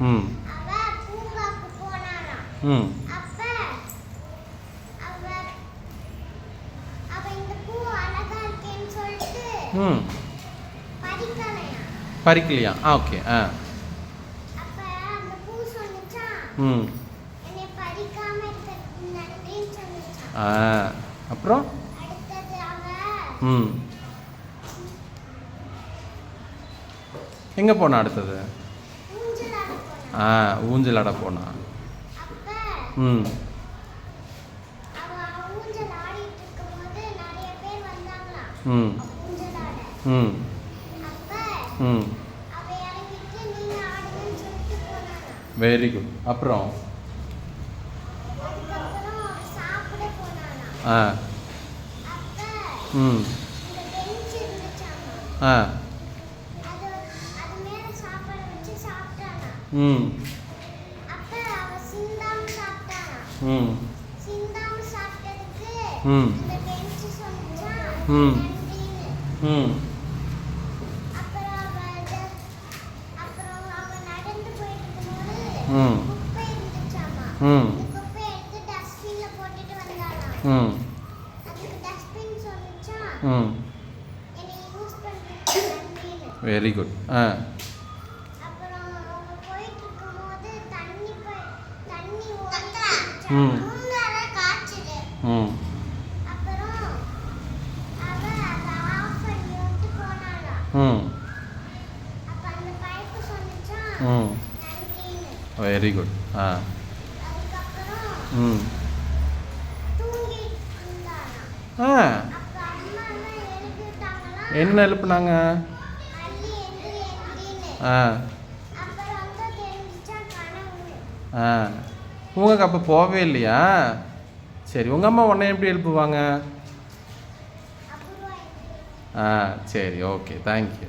ம். ம். ம். பறிக்கலையா? ஆ ஓகே ஆ. ம். ஆ அப்புறம்? ம். எங்கே போனா அடுத்தது? போனா ஆ போனா. ம். ஊஞ்சல் பேர் வந்தாங்களாம் ம். ம். ம். போனாராம் வெரி குட் அப்புறம்? ஆ. ம். ஆ. ம். ம். ம். வெரி குட் ஆ. ம். ம். ம். ம். Very good. ஆ. ம். ஆ. என்ன எழுப்புனாங்க? ஆ. ஆ. உங்களுக்கு அப்போ போகவே இல்லையா? சரி உங்கள் அம்மா உன்னை எப்படி எழுப்புவாங்க? ஆ சரி ஓகே தேங்க்யூ